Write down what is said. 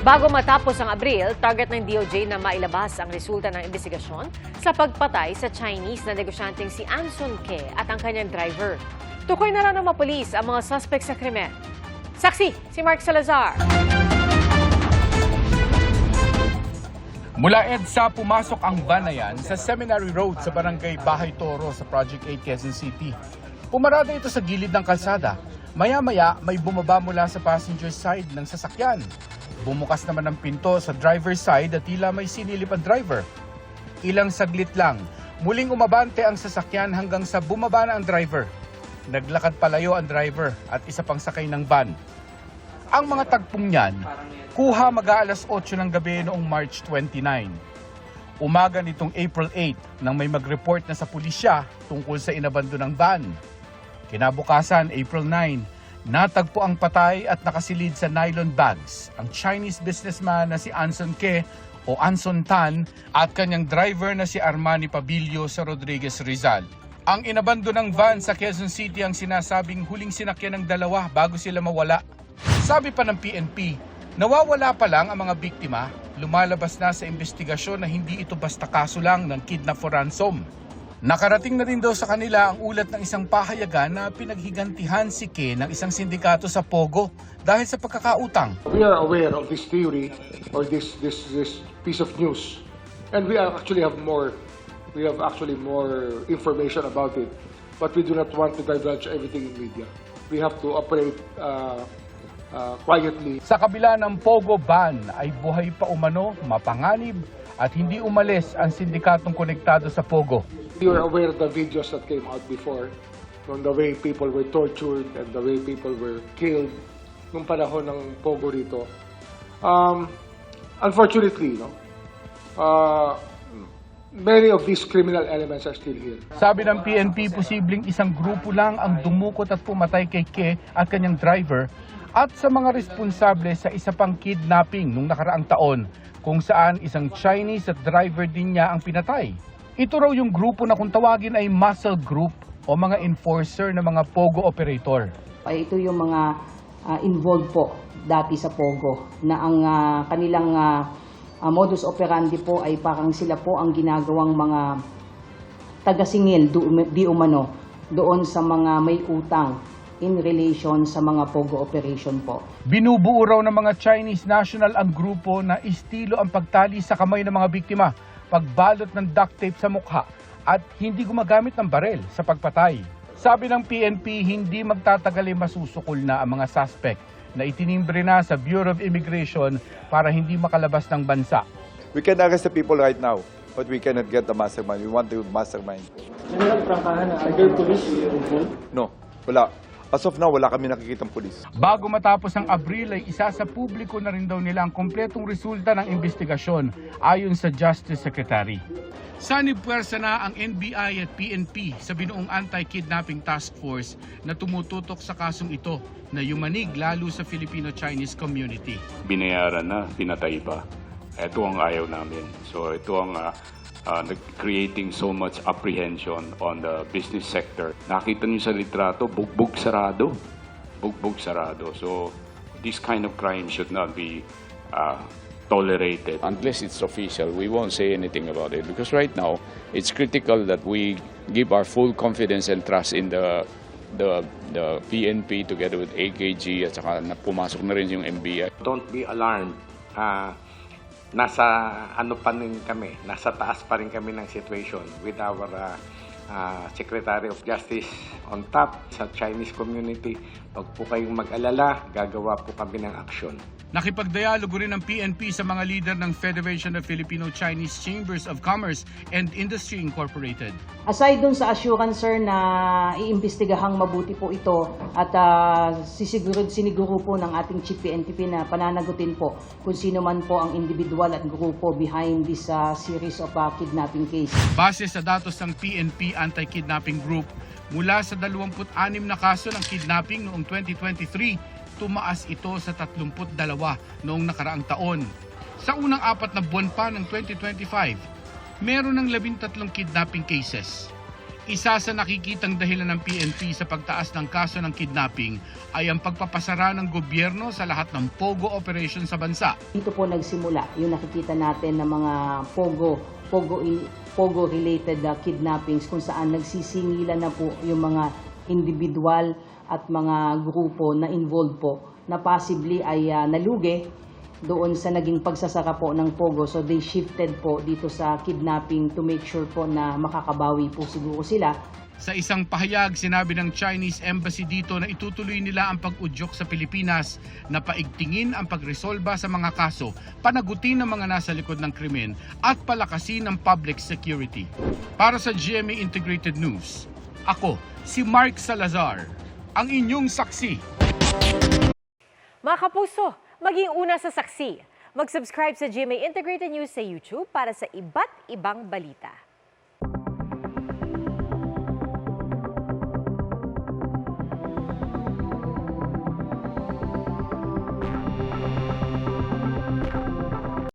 Bago matapos ang Abril, target ng DOJ na mailabas ang resulta ng investigasyon sa pagpatay sa Chinese na negosyanteng si Anson Ke at ang kanyang driver. Tukoy na lang ng mga polis ang mga suspect sa krimen. Saksi, si Mark Salazar. Mula EDSA, pumasok ang van na yan sa Seminary Road sa barangay Bahay Toro sa Project 8 Quezon City. Pumarada ito sa gilid ng kalsada. Maya-maya, may bumaba mula sa passenger side ng sasakyan. Bumukas naman ang pinto sa driver's side at tila may sinilip ang driver. Ilang saglit lang, muling umabante ang sasakyan hanggang sa bumaba na ang driver. Naglakad palayo ang driver at isa pang sakay ng van. Ang mga tagpong niyan, kuha mag-aalas 8 ng gabi noong March 29. Umaga nitong April 8 nang may mag-report na sa pulisya tungkol sa inabando ng van. Kinabukasan, April 9, natagpo ang patay at nakasilid sa nylon bags ang Chinese businessman na si Anson Ke o Anson Tan at kanyang driver na si Armani Pabilio sa Rodriguez Rizal. Ang inabando ng van sa Quezon City ang sinasabing huling sinakyan ng dalawa bago sila mawala. Sabi pa ng PNP, nawawala pa lang ang mga biktima, lumalabas na sa investigasyon na hindi ito basta kaso lang ng kidnap for ransom. Nakarating na rin daw sa kanila ang ulat ng isang pahayagan na pinaghigantihan si Ke ng isang sindikato sa Pogo dahil sa pagkakautang. We are aware of this theory or this this this piece of news, and we actually have more. We have actually more information about it, but we do not want to divulge everything in media. We have to operate uh, uh, quietly. Sa kabila ng Pogo ban ay buhay pa umano, mapanganib at hindi umalis ang sindikatong konektado sa Pogo. We are aware of the videos that came out before, on the way people were tortured and the way people were killed nung panahon ng Pogo rito. Um, unfortunately, no, uh, many of these criminal elements are still here. Sabi ng PNP, posibleng isang grupo lang ang dumukot at pumatay kay Ke at kanyang driver at sa mga responsable sa isa pang kidnapping nung nakaraang taon kung saan isang Chinese at driver din niya ang pinatay. Ito raw yung grupo na kung tawagin ay muscle group o mga enforcer ng mga pogo operator. ay ito yung mga ah, involved po dati sa Pogo na ang ah, kanilang ah, ah, modus operandi po ay parang sila po ang ginagawang mga tagasingil di umano doon sa mga may utang in relation sa mga Pogo operation po. Binubuo raw ng mga Chinese national ang grupo na estilo ang pagtali sa kamay ng mga biktima, pagbalot ng duct tape sa mukha at hindi gumagamit ng barel sa pagpatay. Sabi ng PNP, hindi magtatagal ay masusukol na ang mga suspect na itinimbre na sa Bureau of Immigration para hindi makalabas ng bansa. We can arrest the people right now, but we cannot get the mastermind. We want the mastermind. No, wala. As of now, wala kami nakikitang pulis. Bago matapos ang Abril ay isa sa publiko na rin daw nila ang kompletong resulta ng investigasyon ayon sa Justice Secretary. Sanib puwersa na ang NBI at PNP sa binuong Anti-Kidnapping Task Force na tumututok sa kasong ito na yumanig lalo sa Filipino-Chinese community. binayaran na, pinatay pa. Ito ang ayaw namin. So ito ang ah, nag- creating so much apprehension on the business sector. Nakita niyo sa litrato, bugbog sarado. Bugbog sarado. So this kind of crime should not be ah, tolerated. unless it's official, we won't say anything about it because right now it's critical that we give our full confidence and trust in the the the PNP together with AKG at saka na pumasok na rin yung MBI. don't be alarmed. Ah, nasa ano pa rin kami, nasa taas pa rin kami ng situation with our ah, ah, Secretary of Justice on top sa Chinese community. Huwag po kayong mag-alala, gagawa po kami ng aksyon. Nakipagdialogo rin ng PNP sa mga leader ng Federation of Filipino-Chinese Chambers of Commerce and Industry Incorporated. Aside dun sa assurance sir na iimbestigahang mabuti po ito at ah, sisiguro, siniguro po ng ating Chief PNTP na pananagutin po kung sino man po ang individual at grupo behind this ah, series of ah, kidnapping case. Base sa datos ng PNP Anti-Kidnapping Group, mula sa 26 na kaso ng kidnapping noong 2023, tumaas ito sa 32 noong nakaraang taon. Sa unang apat na buwan pa ng 2025, meron ng 13 kidnapping cases. Isa sa nakikitang dahilan ng PNP sa pagtaas ng kaso ng kidnapping ay ang pagpapasara ng gobyerno sa lahat ng POGO operation sa bansa. Dito po nagsimula yung nakikita natin ng mga pogo, pogo, pogo related uh, kidnappings kung saan nagsisingilan na po yung mga individual at mga grupo na involved po na possibly ay uh, nalugi doon sa naging pagsasaka po ng pogo. So they shifted po dito sa kidnapping to make sure po na makakabawi po siguro sila. Sa isang pahayag, sinabi ng Chinese Embassy dito na itutuloy nila ang pag-udyok sa Pilipinas na paigtingin ang pagresolba sa mga kaso, panagutin ng mga nasa likod ng krimen at palakasin ang public security. Para sa GMA Integrated News, ako si Mark Salazar, ang inyong saksi. Mga kapuso, maging una sa saksi. Mag-subscribe sa GMA Integrated News sa YouTube para sa iba't ibang balita.